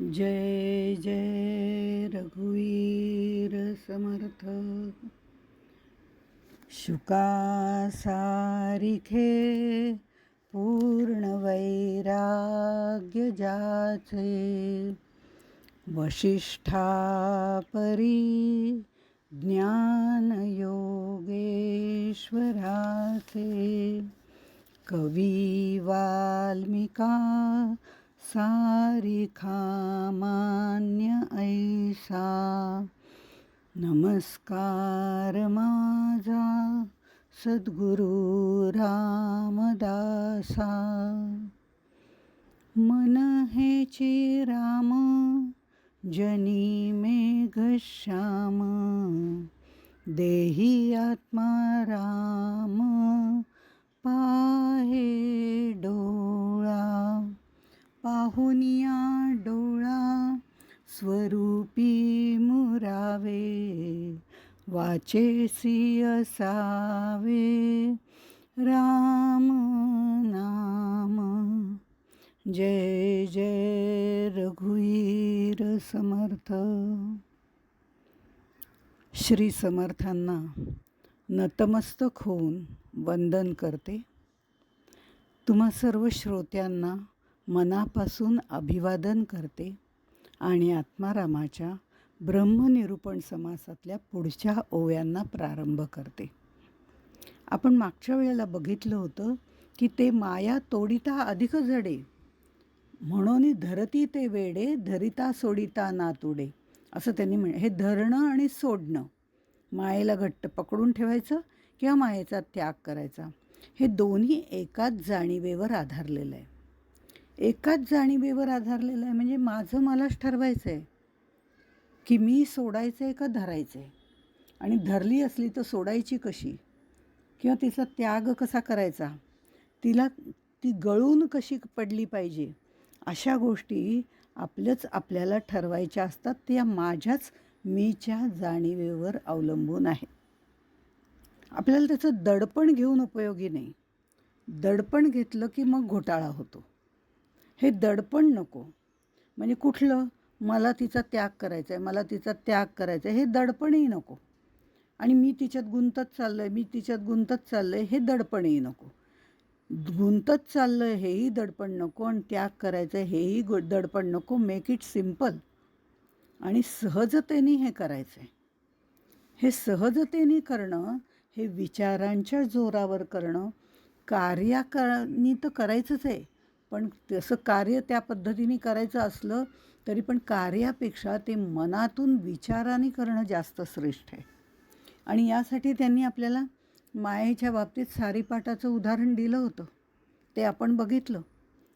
जय जय रघुवीर समर्थ। शुका सारिखे पूर्ण वैराग्य जाचे। ज्ञान योगेश्वराचे। कवी वाल्मिका सारिखा मान्य ऐसा। नमस्कार माझा सद्गुरु रामदासा। मन चे राम जनी मेघश्याम देही आत्मा राम चेसी असावे राम नाम. जय जय रघुवीर समर्थ. श्री समर्थांना नतमस्तक होऊन वंदन करते. तुम्हा सर्व श्रोत्यांना मनापासून अभिवादन करते आणि आत्मारामाच्या ब्रह्मनिरूपण समासातल्या पुढच्या ओव्यांना प्रारंभ करते. आपण मागच्या वेळेला बघितलं होतं की ते माया तोडिता अधिक जडे म्हणून धरती ते वेडे धरिता सोडिता नातुडे. असं त्यांनी म्हण हे धरणं आणि सोडणं. मायेला घट्ट पकडून ठेवायचं किंवा मायेचा त्याग करायचा. हे दोन्ही एकाच जाणीवेवर आधारलेलं आहे. एकाच जाणीवेवर आधारलेलं आहे म्हणजे माझं मलाच ठरवायचं आहे की मी सोडायचं आहे का धरायचं आहे आणि धरली असली तर सोडायची कशी? किंवा तिचा त्याग कसा करायचा? तिला ती गळून कशी पडली पाहिजे? अशा गोष्टी आपलंच आपल्याला ठरवायच्या असतात. त्या माझ्याच मीच्या जाणीवेवर अवलंबून आहे. आपल्याला त्याचं दडपण घेऊन उपयोगी नाही. दडपण घेतलं की मग घोटाळा होतो. हे दडपण नको. म्हणजे कुठलं? मला तिचा त्याग करायचा आहे मला तिचा त्याग करायचा आहे हे दडपणही नको. आणि मी तिच्यात गुंतत चाललं आहे मी तिच्यात गुंतत चाललं आहे हे दडपणही नको. गुंतत चाललं आहे हेही दडपण नको आणि त्याग करायचं हेही गु दडपण नको. मेक इट सिंपल आणि सहजतेने हे करायचं आहे हे सहजतेने करणं हे विचारांच्या जोरावर करणं कार्यानी तर करायचंच आहे. पण तसं कार्य त्या पद्धतीने करायचं असलं तरी पण कार्यापेक्षा ते मनातून विचाराने करणं जास्त श्रेष्ठ आहे. आणि यासाठी त्यांनी आपल्याला मायेच्या बाबतीत सारीपाटाचं उदाहरण दिलं होतं. ते आपण बघितलं.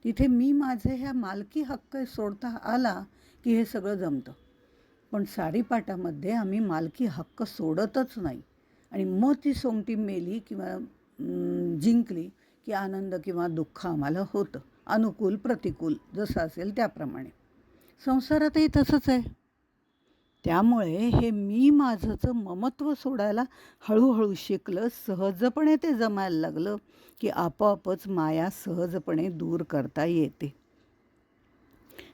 तिथे मी माझे ह्या मालकी हक्क सोडता आला की हे सगळं जमतं. पण सारीपाटामध्ये आम्ही मालकी हक्क सोडतच नाही. आणि मग ती सोंगटी मेली किंवा जिंकली की आनंद किंवा दुःख आम्हाला होतं. अनुकूल प्रतिकूल जसं असेल त्याप्रमाणे. संसारातही तसंच आहे. त्यामुळे हे मी माझंचं ममत्व सोडायला हळूहळू शिकलं. सहजपणे ते जमायला लागलं की आपोआपच माया सहजपणे दूर करता येते.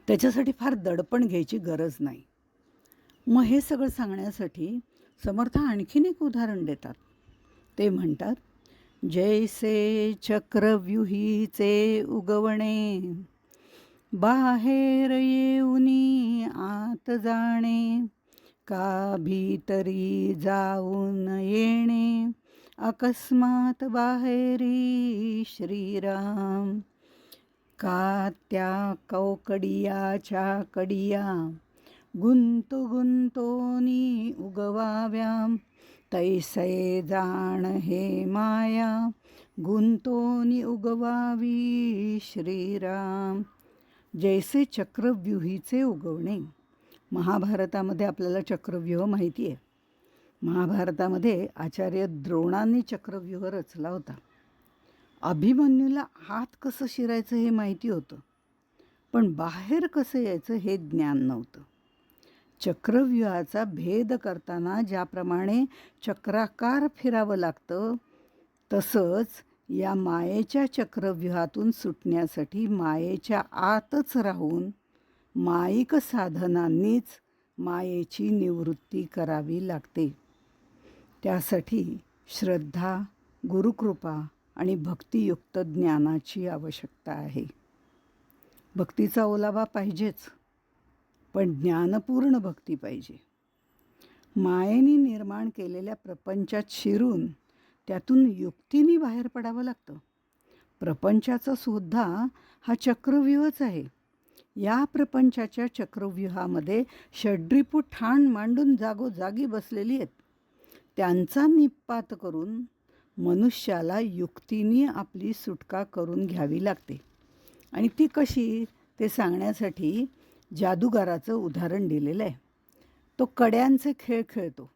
त्याच्यासाठी फार दडपण घ्यायची गरज नाही. मग हे सगळं सांगण्यासाठी समर्थ आणखीन एक उदाहरण देतात. ते म्हणतात जैसे चक्रव्यूहीचे उगवणे बाहेर येऊनी आत जाणे का भीतरी जाऊन येणे? अकस्मात बाहेरी श्रीराम का त्या कौकडियाच्या कडिया? गुंतु गुंतोनी उगवाव्या तैसे जाण हे माया गुंतोनी उगवावी श्रीराम. जैसे चक्रव्यूहीचे उगवणे. महाभारतामध्ये आपल्याला चक्रव्यूह माहिती आहे. महाभारतामध्ये आचार्य द्रोणांनी चक्रव्यूह रचला होता. अभिमन्यूला हात कसं शिरायचं हे माहिती होतं. पण बाहेर कसं यायचं हे ज्ञान नव्हतं. चक्रव्यूहाचा भेद करताना ज्याप्रमाणे चक्राकार फिरावं लागतं तसंच या मायेच्या चक्रव्यूहातून सुटण्यासाठी मायेच्या आतच राहून माईक साधनांनीच मायेची निवृत्ती करावी लागते. त्यासाठी श्रद्धा गुरुकृपा आणि भक्तियुक्त ज्ञानाची आवश्यकता आहे. भक्तीचा ओलावा पाहिजेच पण ज्ञानपूर्ण भक्ती पाहिजे. मायेने निर्माण केलेल्या प्रपंचात शिरून त्यातून युक्तीने बाहेर पडावं लागतं. प्रपंचाचा सुद्धा हा चक्रव्यूहच आहे. या प्रपंचाच्या चक्रव्यूहामध्ये षड्रिपू ठाण मांडून जागोजागी बसलेली आहेत. त्यांचा निपात करून मनुष्याला युक्तीने आपली सुटका करून घ्यावी लागते. आणि ती कशी ते सांगण्यासाठी जादूगाराचं उदाहरण दिलेलं आहे. तो कड्यांचे खेळ खेळतो.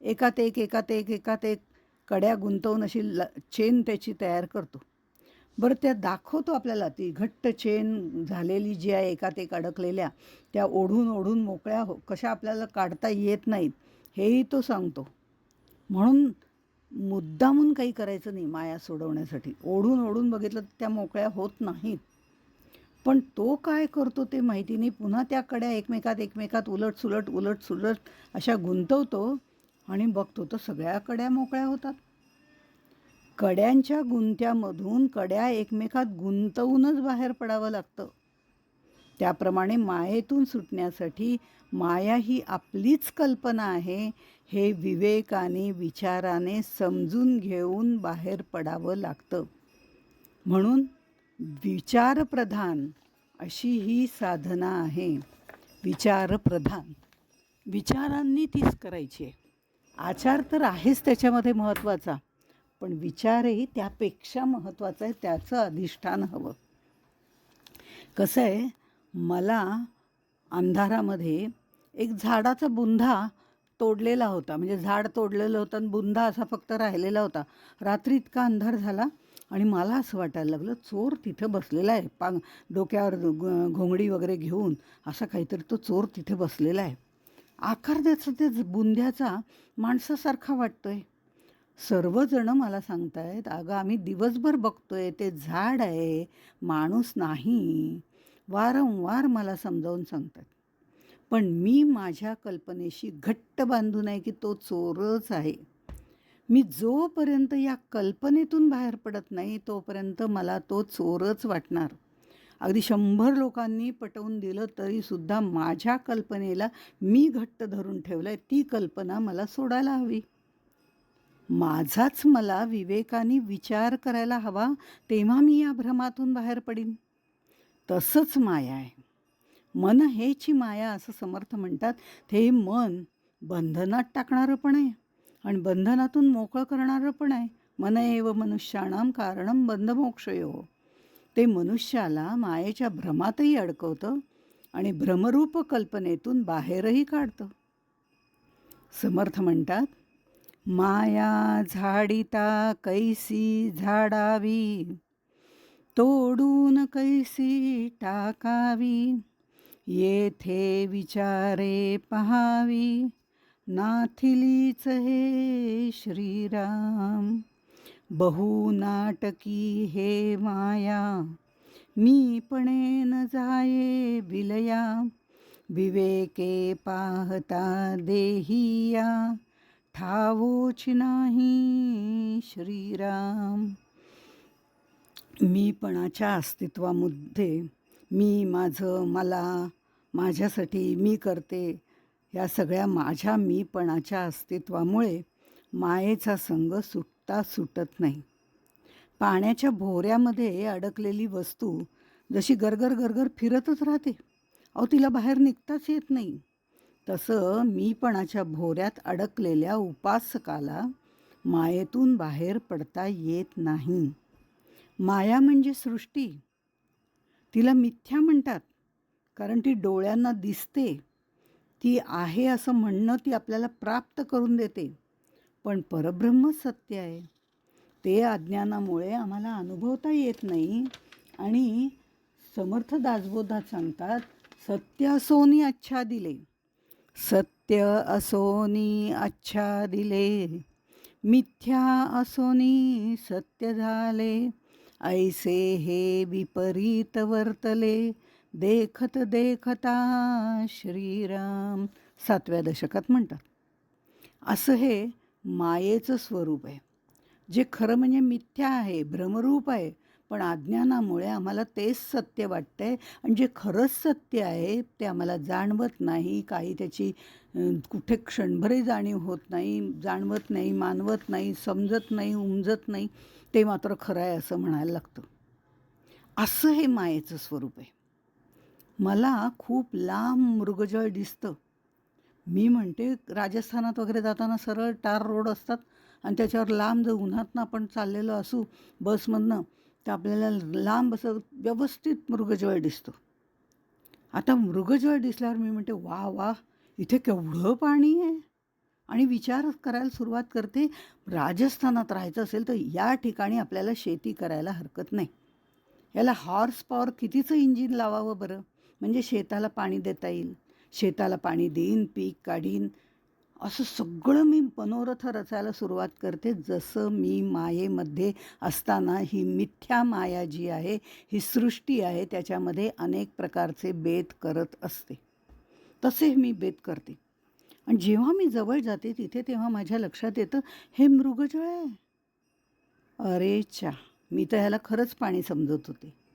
एकात एक एकात एक एकात एक कड्या गुंतवून अशी ल चेन त्याची तयार करतो. बरं त्या दाखवतो आपल्याला ती घट्ट चेन झालेली जी आहे एकात एक अडकलेल्या त्या ओढून ओढून मोकळ्या हो कशा आपल्याला काढता येत नाहीत हेही तो सांगतो. म्हणून मुद्दामून काही करायचं नाही माया सोडवण्यासाठी. ओढून ओढून बघितलं तर त्या मोकळ्या होत नाहीत. पण तो काय करतो ते माहिती नाही. पुन्हा त्या कड्या एकमेकात एकमेकात उलट सुलट उलट सुलट अशा गुंतवतो. आणि बघतो तर सगळ्या कड्या मोकळ्या होतात. कड्यांच्या गुंत्यामधून कड्या एकमेकात गुंतवूनच बाहेर पडावं लागतं. त्याप्रमाणे मायेतून सुटण्यासाठी माया ही आपलीच कल्पना आहे हे विवेकाने विचाराने समजून घेऊन बाहेर पडावं लागतं. म्हणून विचारप्रधान अशी ही साधना आहे. विचारप्रधान. विचारांनी तीच करायची आहे. आचार तर आहेच त्याच्यामध्ये महत्त्वाचा पण विचारही त्यापेक्षा महत्त्वाचा आहे त्याचं अधिष्ठान हवं. कसं आहे मला अंधारामध्ये एक झाडाचा बुंधा तोडलेला होता. म्हणजे झाड तोडलेलं होतं आणि बुंधा असा फक्त राहिलेला होता. रात्री इतका अंधार झाला आणि मला असं वाटायला लागलं चोर तिथं बसलेला आहे. पांग डोक्यावर घोंगडी वगैरे घेऊन असा काहीतरी तो चोर तिथे बसलेला आहे. आकार द्याचं त्या बुंध्याचा माणसासारखा वाटतोय. सर्वजणं मला सांगतायत अगं आम्ही दिवसभर बघतोय ते झाड आहे माणूस नाही. वारंवार मला समजावून सांगतात. पण मी माझ्या कल्पनेशी घट्ट बांधून आहे की तो चोरच आहे. मी जोपर्यंत या कल्पनेतून बाहेर पडत नाही तोपर्यंत मला तो चोरच वाटणार. अगदी शंभर लोकांनी पटवून दिलं तरीसुद्धा माझ्या कल्पनेला मी घट्ट धरून ठेवलं आहे ती कल्पना मला सोडायला हवी. माझाच मला विवेकाने विचार करायला हवा तेव्हा मी या भ्रमातून बाहेर पडीन. तसंच माया आहे. मन हेची माया असं समर्थ म्हणतात. ते मन बंधनात टाकणारं पण आहे आणि बंधनातून मोकळं करणारं पण आहे. मन एव मनुष्याणाम कारणम बंधमोक्षयो. ते मनुष्याला मायेच्या भ्रमातही अडकवतं आणि भ्रमरूप कल्पनेतून बाहेरही काढतं. समर्थ म्हणतात माया झाडिता कैसी झाडावी तोडून कैसी टाकावी येथे विचारे पहावी नाथिलीच हे श्रीराम. बहु नाटकी हे माया. मी पणे न जाये बिलया. विवेके पाहता देहिया. ठावोच नाही श्रीराम. मीपणाच्या अस्तित्वामध्ये मी माझं मला माझ्यासाठी मी करते या सगळ्या माझ्या मीपणाच्या अस्तित्वामुळे मायेचा संग सुटता सुटत नाही. पाण्याच्या भोऱ्यामध्ये अडकलेली वस्तू जशी गरगर गरगर फिरतच राहते. अहो तिला बाहेर निघताच येत नाही. तसं मी पणाच्या भोऱ्यात अडकलेल्या उपासकाला मायेतून बाहेर पडता येत नाही. माया म्हणजे सृष्टी. तिला मिथ्या म्हणतात कारण ती डोळ्यांना दिसते. ती आहे असं म्हणणं ती आपल्याला प्राप्त करून देते. पण परब्रह्म सत्य आहे. ते अज्ञानामुळे आम्हाला अनुभवता येत नाही आणि समर्थ दासबोधात सांगतात सत्य असोनी अच्छा दिले. सत्य असोनी अच्छा दिले. मिथ्या असोनी सत्य झाले. ऐसे हे विपरीत वर्तले. देखत देखता श्रीराम. सातव्या दशकात म्हणतात. असं हे मायेचं स्वरूप आहे. जे खरं म्हणजे मिथ्या आहे भ्रमरूप आहे पण अज्ञानामुळे आम्हाला तेच सत्य वाटतं आहे आणि जे खरंच सत्य आहे ते आम्हाला जाणवत नाही. काही त्याची कुठे क्षणभरही जाणीव होत नाही जाणवत नाही मानवत नाही समजत नाही उमजत नाही ते मात्र खरं आहे असं म्हणायला लागतं. असं हे मायेचं स्वरूप आहे. मला खूप लांब मृगजळ दिसतं. मी म्हणते राजस्थानात वगैरे जाताना सरळ टार रोड असतात आणि त्याच्यावर लांब जर उन्हातनं आपण चाललेलो असू बसमधनं तर आपल्याला लांब असं व्यवस्थित मृगजळ दिसतो. आता मृगजळ दिसल्यावर मी म्हणते वा वा इथे केवढं पाणी आहे. आणि विचार करायला सुरुवात करते राजस्थानात राहायचं असेल तर या ठिकाणी आपल्याला शेती करायला हरकत नाही. याला हॉर्स पॉवर कितीचं इंजिन लावावं बरं? म्हणजे शेताला पाणी देता येईल. शेताला पाणी देईन पीक काढीन. असं सगळं मी मनोरथ रचायला सुरुवात करते. जसं मी मायेमध्ये असताना ही मिथ्या माया जी आहे ही सृष्टी आहे त्याच्यामध्ये अनेक प्रकारचे बेत करत असते. तसे मी बेत करते. आणि जेव्हा मी जवळ जाते तिथे तेव्हा माझ्या लक्षात येतं हे मृगजळ आहे. अरे चा मी तर ह्याला खरंच पाणी समजत होते.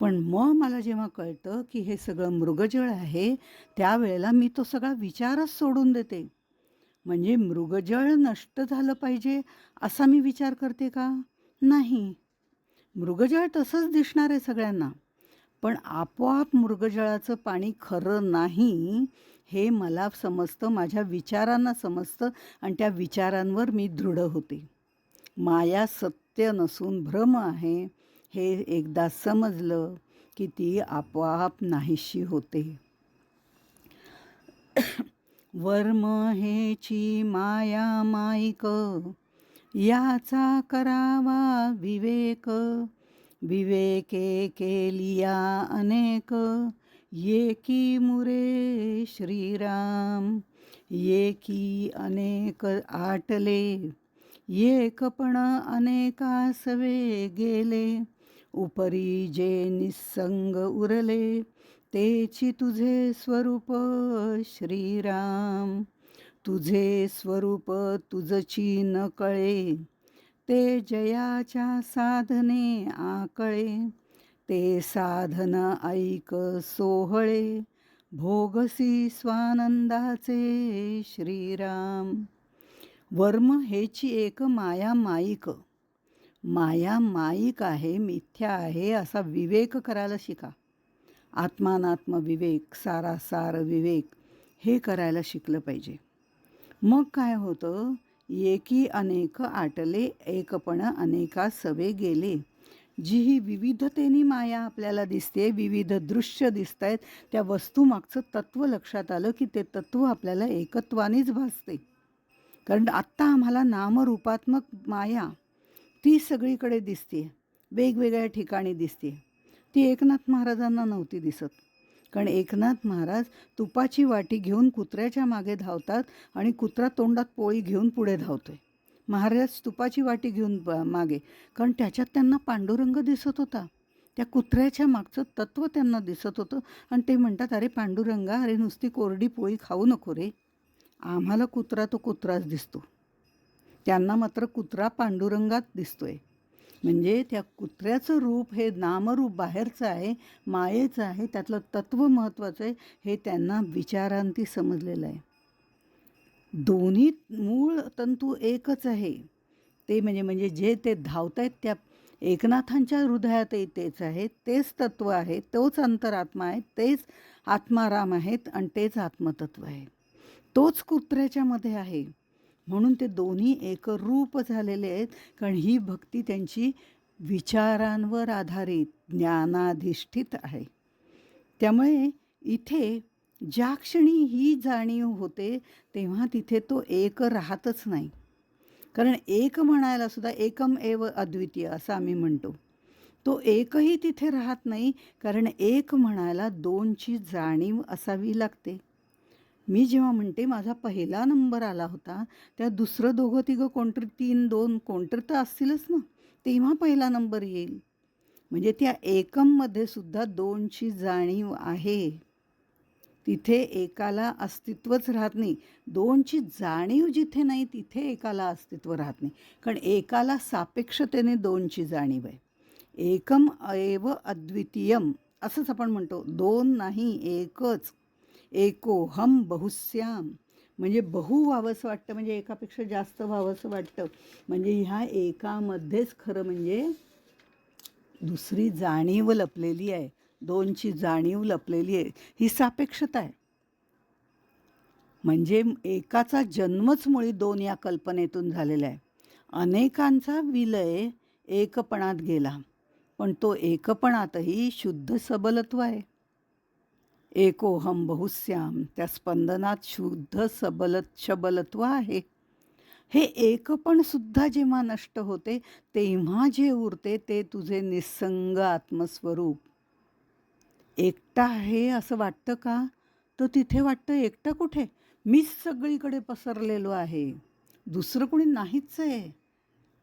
पण मग मला जेव्हा कळतं की हे सगळं मृगजळ आहे त्यावेळेला मी तो सगळा विचारच सोडून देते. म्हणजे मृगजळ नष्ट झालं पाहिजे असा मी विचार करते का? नाही. मृगजळ तसंच दिसणार आहे सगळ्यांना. पण आपोआप मृगजळाचं पाणी खरं नाही हे मला समजतं माझ्या विचारांना समजतं आणि त्या विचारांवर मी दृढ होते. माया सत्य नसून भ्रम आहे हे एकदा समजलं की ती आपोआप नाहीशी होते. वर्म हेची माया माईक याचा करावा विवेक. विवेके केलिया अनेक येकी मुरे श्रीराम येकी अनेक आटले एकपण अनेकासवे गेले. उपरी जे निसंग उरले तेची तुझे स्वरूप श्रीराम. तुझे स्वरूप तुझची न कळे ते जयाच्या साधने आकळे. ते साधन ऐक सोहळे भोगसी स्वानंदाचे श्रीराम. वर्म हेची एक माया माईक. माया माईक आहे मिथ्या आहे असा विवेक करायला शिका. आत्मानात्म विवेक सारासार विवेक हे करायला शिकलं पाहिजे. मग काय होतं? एकी अनेक आटले एकपण अनेका सवे गेले. जी ही विविधतेने माया आपल्याला दिसते विविध दृश्य दिसत आहेत त्या वस्तूमागचं तत्त्व लक्षात आलं की ते तत्त्व आपल्याला एकत्वानेच भासते. कारण आत्ता आम्हाला नामरूपात्मक माया ती सगळीकडे दिसते वेगवेगळ्या ठिकाणी दिसते ती एकनाथ महाराजांना नव्हती दिसत. कारण एकनाथ महाराज तुपाची वाटी घेऊन कुत्र्याच्या मागे धावतात आणि कुत्रा तोंडात पोळी घेऊन पुढे धावतो आहे महाराज तुपाची वाटी घेऊन मागे. कारण त्याच्यात त्यांना पांडुरंग दिसत होता. त्या कुत्र्याच्या मागचं तत्त्व त्यांना दिसत होतं आणि ते म्हणतात अरे पांडुरंगा अरे नुसती कोरडी पोळी खाऊ नको रे. आम्हाला कुत्रा तो कुत्राच दिसतो. त्यांना मात्र कुत्रा पांडुरंगात दिसतोय. म्हणजे त्या कुत्र्याचं रूप हे नामरूप बाहेरचं आहे मायेचं आहे त्यातलं तत्त्व महत्त्वाचं आहे हे त्यांना विचारांती समजलेलं आहे. दोन्ही मूळ तंतू एकच आहे. ते म्हणजे म्हणजे जे ते धावत आहेत त्या एकनाथांच्या हृदयातही तेच आहे तेच तत्त्व आहे तोच अंतरात्मा आहे तेच आत्माराम आहेत आणि तेच आत्मतत्व आहे. तोच कुत्र्याच्यामध्ये आहे. म्हणून ते दोन्ही एकरूप झालेले आहेत कारण ही भक्ती त्यांची विचारांवर आधारित ज्ञानाधिष्ठित आहे. त्यामुळे इथे ज्या क्षणी ही जाणीव होते तेव्हा तिथे तो एक राहतच नाही. कारण एक म्हणायला सुद्धा एकम एव अद्वितीय असं आम्ही म्हणतो. तो एकही तिथे राहत नाही कारण एक म्हणायला दोनची जाणीव असावी लागते. मी जेव्हा म्हणते माझा पहिला नंबर आला होता त्या दुसरं दोघं तिघं कोणतरी तीन दोन कोणतरी तर असतीलच ना तेव्हा पहिला नंबर येईल. म्हणजे त्या एकममध्ये सुद्धा दोनची जाणीव आहे. तिथे एकाला अस्तित्वच राहत नाही. दोनची जाणीव जिथे नाही तिथे एकाला अस्तित्व राहत नाही. कारण एकाला सापेक्षतेने दोनची जाणीव आहे. एकम एव अद्वितीयम असंच आपण म्हणतो. दोन नाही एकच. एकोहम बहुस्याम म्हणजे बहु व्हावंसं वाटतं म्हणजे एकापेक्षा जास्त व्हावंसं वाटतं. म्हणजे ह्या एकामध्येच खरं म्हणजे दुसरी जाणीव लपलेली आहे. दोनची जाणीव लपलेली आहे. ही सापेक्षता आहे. म्हणजे एकाचा जन्मच मुळी दोन या कल्पनेतून झालेला आहे. अनेकांचा विलय एकपणात गेला. पण तो एकपणातही शुद्ध सबलत्व आहे. एकोहम बहुस्याम त्या स्पंदनात शुद्ध सबल शबलत्व आहे. हे एकपणसुद्धा जेव्हा नष्ट होते तेव्हा जे उरते ते तुझे निस्संग आत्मस्वरूप. एकटा आहे असं वाटतं का? तर तिथे वाटतं एकटं कुठे? मीच सगळीकडे पसरलेलो आहे. दुसरं कोणी नाहीच आहे.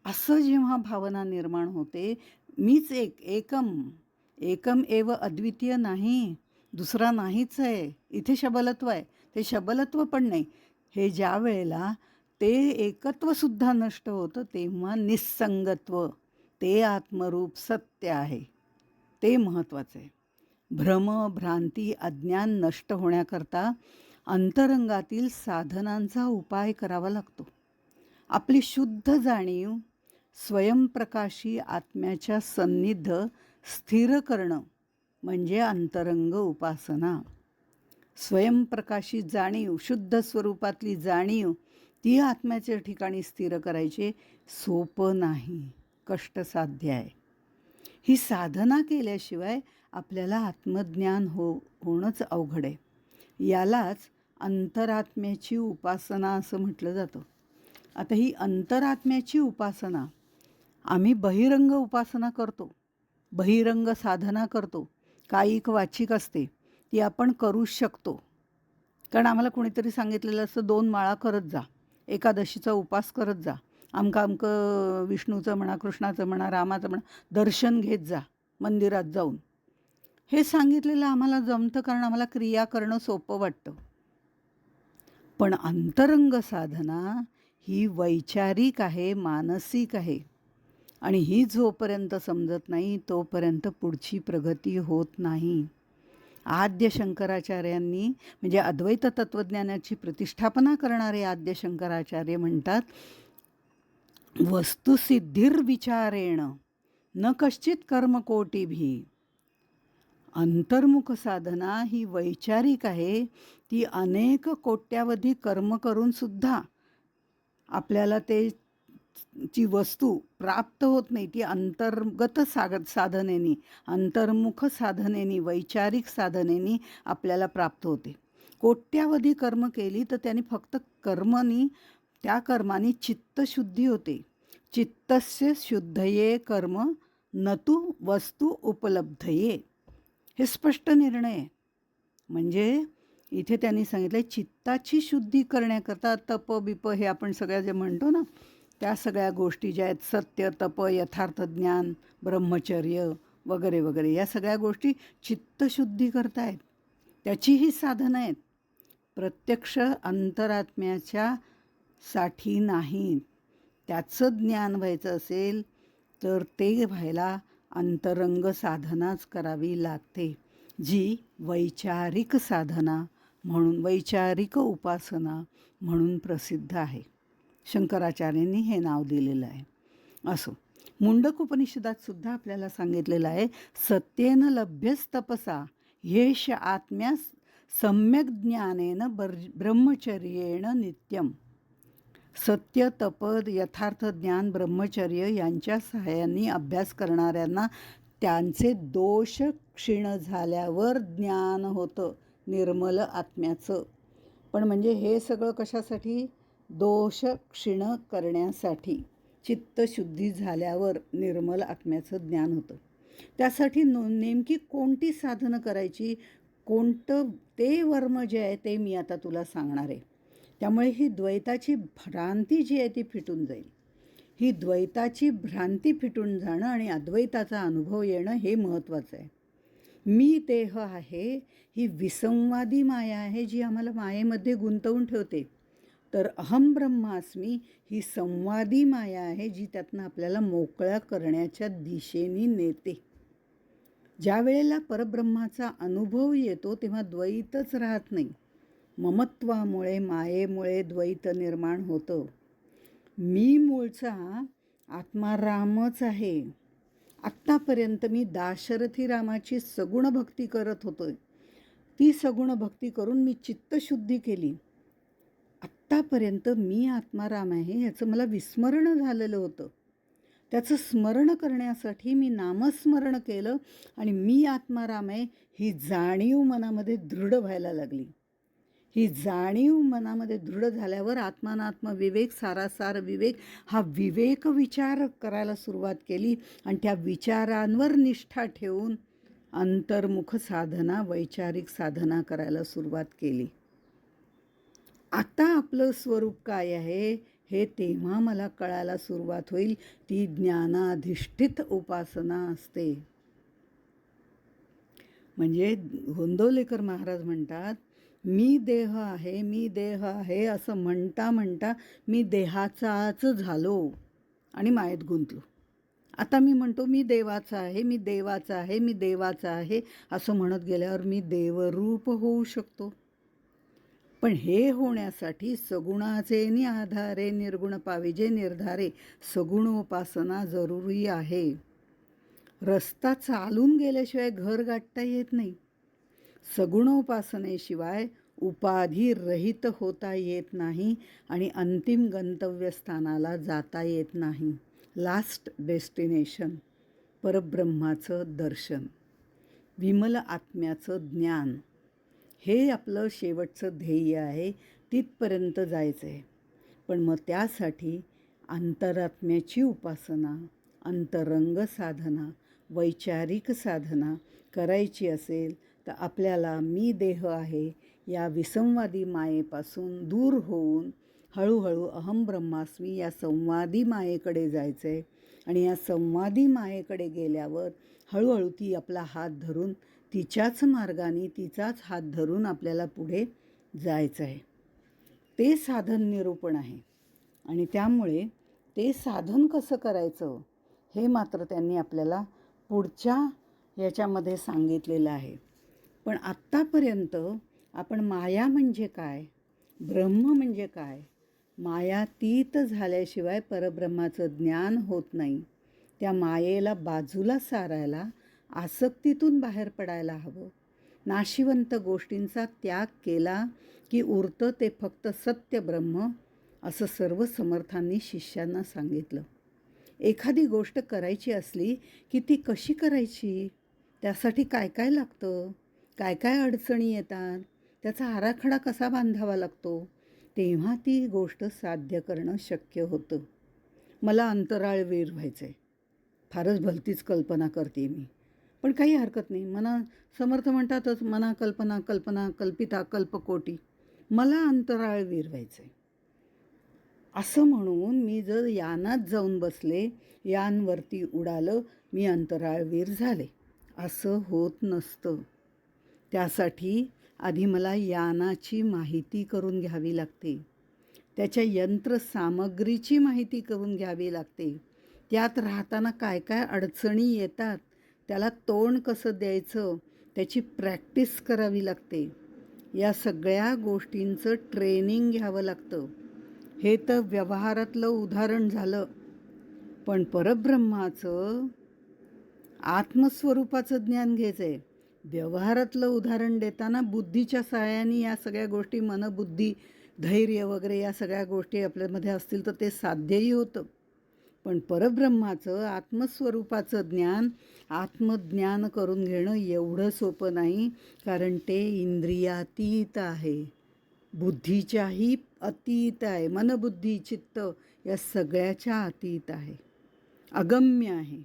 असं जेव्हा भावना निर्माण होते मीच एक एकम. एकम एव अद्वितीय नाही. दुसरा नाहीच आहे. इथे शबलत्व आहे. ते शबलत्व पण नाही. हे ज्या वेळेला ते एकत्वसुद्धा नष्ट होतं तेव्हा निस्संगत्व ते आत्मरूप सत्य आहे. ते महत्त्वाचं आहे. भ्रम भ्रांती अज्ञान नष्ट होण्याकरता अंतरंगातील साधनांचा उपाय करावा लागतो. आपली शुद्ध जाणीव स्वयंप्रकाशी आत्म्याच्या सन्निध स्थिर करणं म्हणजे अंतरंग उपासना. स्वयंप्रकाशी जाणीव शुद्ध स्वरूपातली जाणीव ती आत्म्याच्या ठिकाणी स्थिर करायचे सोपं नाही कष्टसाध्य आहे. ही साधना केल्याशिवाय आपल्याला आत्मज्ञान हो होणंच अवघड आहे. यालाच अंतरात्म्याची उपासना असं म्हटलं जातं. आता ही अंतरात्म्याची उपासना आम्ही बहिरंग उपासना करतो बहिरंग साधना करतो कायिक वाचिक असते ती आपण करू शकतो. कारण आम्हाला कोणीतरी सांगितलेलं असतं दोन माळा करत जा एकादशीचा उपास करत जा आमका आमकं विष्णूचं म्हणा कृष्णाचं म्हणा रामाचं म्हणा दर्शन घेत जा मंदिरात जाऊन. हे सांगितलेलं आम्हाला जमतं कारण आम्हाला क्रिया करणं सोपं वाटतं. पण अंतरंग साधना ही वैचारिक आहे मानसिक आहे. आणि ही जोपर्यंत समजत नाही तोपर्यंत पुढची प्रगती होत नाही. आद्य शंकराचार्यांनी म्हणजे अद्वैत तत्त्वज्ञानाची प्रतिष्ठापना करणारे आद्य शंकराचार्य म्हणतात वस्तुसिद्धिर्विचारेण न कश्चित कर्मकोटीभी. अंतर्मुख साधना ही वैचारिक आहे ती अनेक कोट्यावधी कर्म करूनसुद्धा आपल्याला ते ची वस्तू प्राप्त होत नाही ती अंतर्गत साग साधनेनी अंतर्मुख साधनेनी वैचारिक साधनेनी आपल्याला प्राप्त होते. कोट्यावधी कर्म केली तर त्याने फक्त कर्मनी त्या कर्माने चित्तशुद्धी होते. चित्तस्य शुद्धये कर्म नतू वस्तू उपलब्धये. हे स्पष्ट निर्णय आहे. म्हणजे इथे त्यांनी सांगितलं चित्ताची शुद्धी करण्याकरता तप बिप हे आपण सगळ्या जे म्हणतो ना त्या सगळ्या गोष्टी ज्या आहेत सत्य तप यथार्थ ज्ञान ब्रह्मचर्य वगैरे वगैरे या सगळ्या गोष्टी चित्तशुद्धी करतायत. त्याचीही साधनं आहेत. प्रत्यक्ष अंतरात्म्याच्या साठी नाहीत. त्याचं ज्ञान व्हायचं असेल तर ते व्हायला अंतरंग साधनाच करावी लागते जी वैचारिक साधना म्हणून वैचारिक उपासना म्हणून प्रसिद्ध आहे. शंकराचार्यांनी हे नाव दिलेलं आहे. असो मुंडक उपनिषदात सुद्धा आपल्याला सांगितलेलं आहे सत्येन लभ्यस तपसा येश आत्म्यास सम्यक ज्ञानेन बर ब्रह्मचर्येण नित्यम. सत्य तप यथार्थ ज्ञान ब्रह्मचर्य यांच्या सहाय्याने अभ्यास करणाऱ्यांना त्यांचे दोष क्षीण झाल्यावर ज्ञान होतं निर्मल आत्म्याचं. पण म्हणजे हे सगळं कशासाठी? दोष क्षीण करण्यासाठी चित्तशुद्धी झाल्यावर निर्मल आत्म्याचं ज्ञान होतं. त्यासाठी नो नेमकी कोणती साधनं करायची? कोणतं ते वर्म जे आहे ते मी आता तुला सांगणार आहे. त्यामुळे ही द्वैताची भ्रांती जी आहे ती फिटून जाईल. ही द्वैताची भ्रांती फिटून जाणं आणि अद्वैताचा अनुभव येणं हे महत्त्वाचं आहे. मी देह आहे ही विसंवादी माया आहे जी आम्हाला मायेमध्ये गुंतवून ठेवते. तर अहम ब्रह्मास्मी ही संवादी माया आहे जी त्यातनं आपल्याला मोकळ्या करण्याच्या दिशेने नेते. ज्या वेळेला परब्रह्माचा अनुभव येतो तेव्हा द्वैतच राहत नाही. ममत्वामुळे मायेमुळे द्वैत निर्माण होतं. मी मूळचा आत्मा रामच आहे. आत्तापर्यंत मी दाशरथी रामाची सगुण भक्ती करत होतो ती सगुण भक्ती करून मी चित्तशुद्धी केली. आत्तापर्यंत मी आत्माराम आहे याचं मला विस्मरण झालेलं होतं. त्याचं स्मरण करण्यासाठी मी नामस्मरण केलं आणि मी आत्माराम आहे ही जाणीव मनामध्ये दृढ व्हायला लागली. ही जाणीव मनामध्ये दृढ झाल्यावर आत्मानात्म विवेक सारासार विवेक हा विवेक विचार करायला सुरुवात केली आणि त्या विचारांवर निष्ठा ठेवून अंतर्मुख साधना वैचारिक साधना करायला सुरुवात केली. आता आपलं स्वरूप काय आहे हे तेव्हा मला कळायला सुरुवात होईल. ती ज्ञानाधिष्ठित उपासना असते. म्हणजे गोंदवलेकर महाराज म्हणतात मी देह आहे मी देह आहे असं म्हणता म्हणता मी देहाचाच झालो आणि मायेत गुंतलो. आता मी म्हणतो मी देवाचा आहे मी देवाचा आहे मी देवाचा आहे असं म्हणत गेल्यावर मी देवरूप होऊ शकतो. पण हे होण्यासाठी सगुणाचे नि आधारे निर्गुण पाविजे निर्धारे सगुणोपासना जरुरी आहे. रस्ता चालून गेल्याशिवाय घर गाठता येत नाही. सगुणोपासनेशिवाय उपाधी रहित होता येत नाही आणि अंतिम गंतव्यस्थानाला जाता येत नाही. लास्ट डेस्टिनेशन परब्रह्माचं दर्शन. विमल आत्म्याचं ज्ञान. हे आपलं शेवटचं ध्येय आहे तिथपर्यंत जायचं आहे. पण मग त्यासाठी अंतरात्म्याची उपासना अंतरंग साधना वैचारिक साधना करायची असेल तर आपल्याला मी देह आहे या विसंवादी मायेपासून दूर होऊन हळूहळू अहम ब्रह्मास्मी या संवादी मायेकडे जायचं आहे आणि या संवादी मायेकडे गेल्यावर हळूहळू ती आपला हात धरून तिच्याच मार्गाने तिचाच हात धरून आपल्याला पुढे जायचं आहे. ते साधन निरूपण आहे. आणि त्यामुळे ते साधन कसं करायचं हे मात्र त्यांनी आपल्याला पुढच्या याच्यामध्ये सांगितलेलं आहे. पण आत्तापर्यंत आपण माया म्हणजे काय ब्रह्म म्हणजे काय मायातीत झाल्याशिवाय परब्रह्माचं ज्ञान होत नाही त्या मायेला बाजूला सारायला आसक्तीतून बाहेर पडायला हवं. नाशिवंत गोष्टींचा त्याग केला की उरतं ते फक्त सत्य ब्रह्म असं सर्व समर्थांनी शिष्यांना सांगितलं. एखादी गोष्ट करायची असली की ती कशी करायची? त्यासाठी काय काय लागतं? काय काय अडचणी येतात? त्याचा आराखडा कसा बांधावा लागतो? तेव्हा ती गोष्ट साध्य करणं शक्य होतं. मला अंतराळवीर व्हायचं आहे फारच भलतीच कल्पना करते मी. पण काही हरकत नाही. मना समर्थ म्हणतातच मना कल्पना कल्पना कल्पिता कल्पकोटी. मला अंतराळवीर व्हायचं आहे असं म्हणून मी जर यानात जाऊन बसले यानवरती उडालं मी अंतराळवीर झाले. असं होत नसतं. त्यासाठी आधी मला यानाची माहिती करून घ्यावी लागते. त्याच्या यंत्रसामग्रीची माहिती करून घ्यावी लागते. त्यात राहताना काय काय अडचणी येतात? त्याला तोंड कसं द्यायचं त्याची प्रॅक्टिस करावी लागते. या सगळ्या गोष्टींचं ट्रेनिंग घ्यावं लागतं. हे तर व्यवहारातलं उदाहरण झालं. पण परब्रह्माचं आत्मस्वरूपाचं ज्ञान घ्यायचं आहे व्यवहारातलं उदाहरण देताना बुद्धीच्या सहाय्याने या सगळ्या गोष्टी मनबुद्धी धैर्य वगैरे या सगळ्या गोष्टी आपल्यामध्ये असतील तर ते साध्यही होतं. पण परब्रह्माचं आत्मस्वरूपाचं ज्ञान आत्मज्ञान करून घेणं एवढं सोपं नाही कारण ते इंद्रियातीत आहे. बुद्धीच्याही अतीत आहे. मनबुद्धी चित्त या सगळ्याच्या अतीत आहे. अगम्य आहे.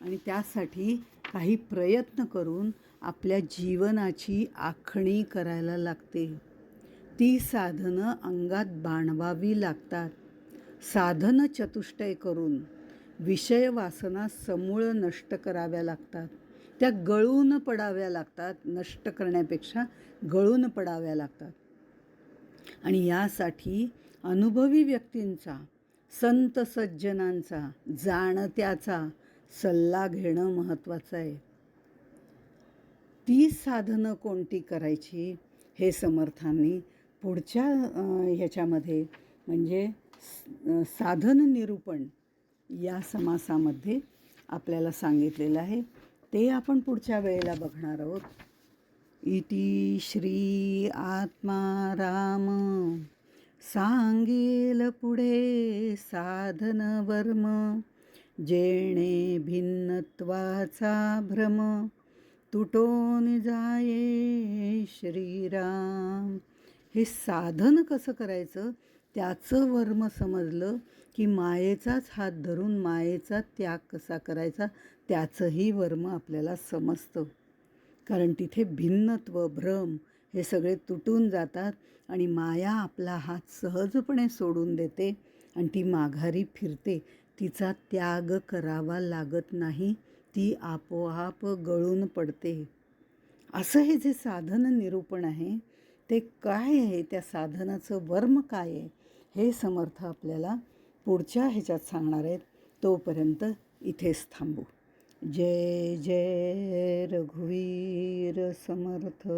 आणि त्यासाठी काही प्रयत्न करून आपल्या जीवनाची आखणी करायला लागते. ती साधनं अंगात बाणवावी लागतात. साधन चतुष्टय करून विषय वासना समूळ नष्ट कराव्या लागतात. त्या गळून पडाव्या लागतात नष्ट करण्यापेक्षा गळून पडाव्या लागतात. आणि यासाठी अनुभवी व्यक्तींचा संत सज्जनांचा जाणत्याचा सल्ला घेणं महत्त्वाचं आहे. ती साधनं कोणती करायची हे समर्थांनी पुढच्या ह्याच्यामध्ये म्हणजे साधन निरूपण या समासामध्ये आपल्याला सांगितलेलं आहे. ते आपण पुढच्या वेळेला बघणार आहोत. इति श्री आत्माराम सांगेल पुढे साधन वर्म जेणे भिन्नत्वाचा भ्रम. तुटोन जाये श्रीराम. हे साधन कसं करायचं? त्याचं वर्म समजलं की मायेचाच हात धरून मायेचा त्याग कसा करायचा त्याचंही वर्म आपल्याला समजतं. कारण तिथे भिन्नत्व भ्रम हे सगळे तुटून जातात आणि माया आपला हात सहजपणे सोडून देते आणि ती माघारी फिरते. तिचा त्याग करावा लागत नाही ती आपोआप गळून पडते. असं हे जे साधन निरूपण आहे ते काय आहे? त्या साधनाचं वर्म काय आहे? हे समर्थ आपल्याला पुढच्या ह्याच्यात सांगणार आहेत तोपर्यंत इथेच थांबू. जय जय रघुवीर समर्थ.